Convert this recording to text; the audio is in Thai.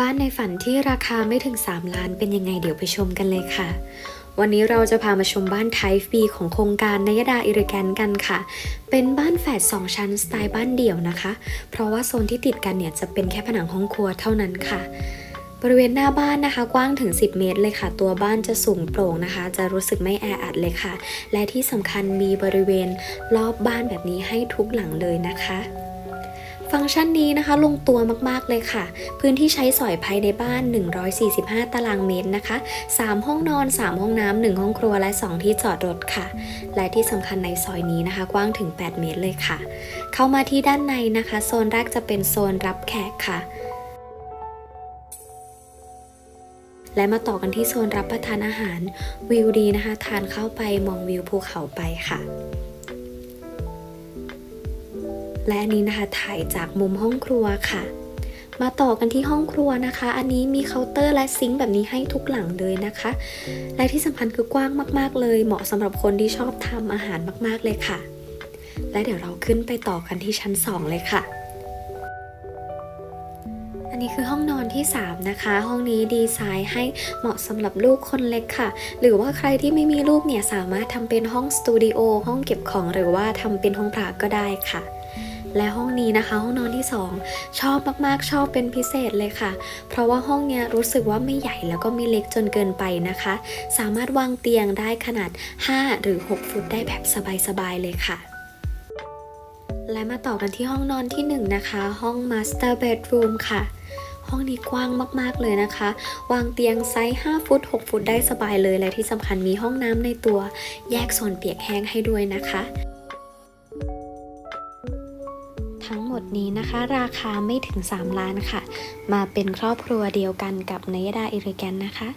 บ้านในฝันที่ราคาไม่ถึง 3 ล้านเป็นยังไงเดี๋ยวไปชมกันเลยค่ะ วันนี้เราจะพามาชมบ้าน Type B ของโครงการนยดาอิริแกนกันค่ะ เป็นบ้านแฝด2ชั้นสไตล์บ้านเดี่ยวนะคะ เพราะว่าโซนที่ติดกันเนี่ยจะเป็นแค่ผนังห้องครัวเท่านั้นค่ะบริเวณหน้าบ้านนะคะ กว้างถึง 10 เมตรเลยค่ะ ตัวบ้านจะสูงโปร่งนะคะ จะรู้สึกไม่แออัดเลยค่ะ และที่สำคัญมีบริเวณรอบบ้านแบบนี้ให้ทุกหลังเลยนะคะ ฟังก์ชันนี้นะคะลงตัวมากๆเลยค่ะ พื้นที่ใช้สอยภายในบ้าน 145 ตารางเมตรนะคะ 3 ห้องนอน 3 ห้องน้ำ1ห้องครัวและ 2 ที่จอดรถค่ะ และที่สำคัญในซอยนี้นะคะ กว้างถึง 8 เมตรเลยค่ะ เข้ามาที่ด้านในนะคะ โซนแรกจะเป็นโซนรับแขกค่ะและมาต่อกันที่โซนรับประทานอาหารวิวดีนะคะ ทานเข้าไปมองวิวภูเขาไปค่ะ และนนี้นะคะถ่ายจากมุมห้องครัวค่ะ มาต่อกันที่ห้องครัวนะคะ อันนี้มีเคาน์เตอร์และซิงค์แบบนี้ให้ทุกหลังเลยนะคะ และที่สำคัญคือกว้างมากๆเลย เหมาะสำหรับคนที่ชอบทำอาหารมากๆเลยค่ะ และเดี๋ยวเราขึ้นไปต่อกันที่ชั้น 2 เลยค่ะอันนี้คือห้องนอนที่ 3 นะคะ ห้องนี้ดีไซน์ให้เหมาะสำหรับลูกคนเล็กค่ะ หรือว่าใครที่ไม่มีลูกเนี่ยสามารถทำเป็นห้องสตูดิโอห้องเก็บของหรือว่าทำเป็นห้องพระก็ได้ค่ะ และห้องนี้นะคะ ห้องนอนที่ 2 ชอบมากๆชอบเป็นพิเศษเลยค่ะ เพราะว่าห้องเนี้ยรู้สึกว่าไม่ใหญ่แล้วก็ไม่เล็กจนเกินไปนะคะ สามารถวางเตียงได้ขนาด 5 หรือ 6 ฟุตได้แบบสบายๆเลยค่ะและมาต่อกันที่ห้องนอนที่1นะคะ ห้อง Master Bedroom ค่ะ ห้องนี้กว้างมากๆเลยนะคะ วางเตียงไซส์ 5 ฟุต 6 ฟุตได้สบายเลย และที่สำคัญมีห้องน้ำในตัว แยกโซนเปียกแห้งให้ด้วยนะคะ นี้นะคะ ราคาไม่ถึง 3 ล้านค่ะ มาเป็นครอบครัวเดียวกันกับนยดาอิริแกนนะคะ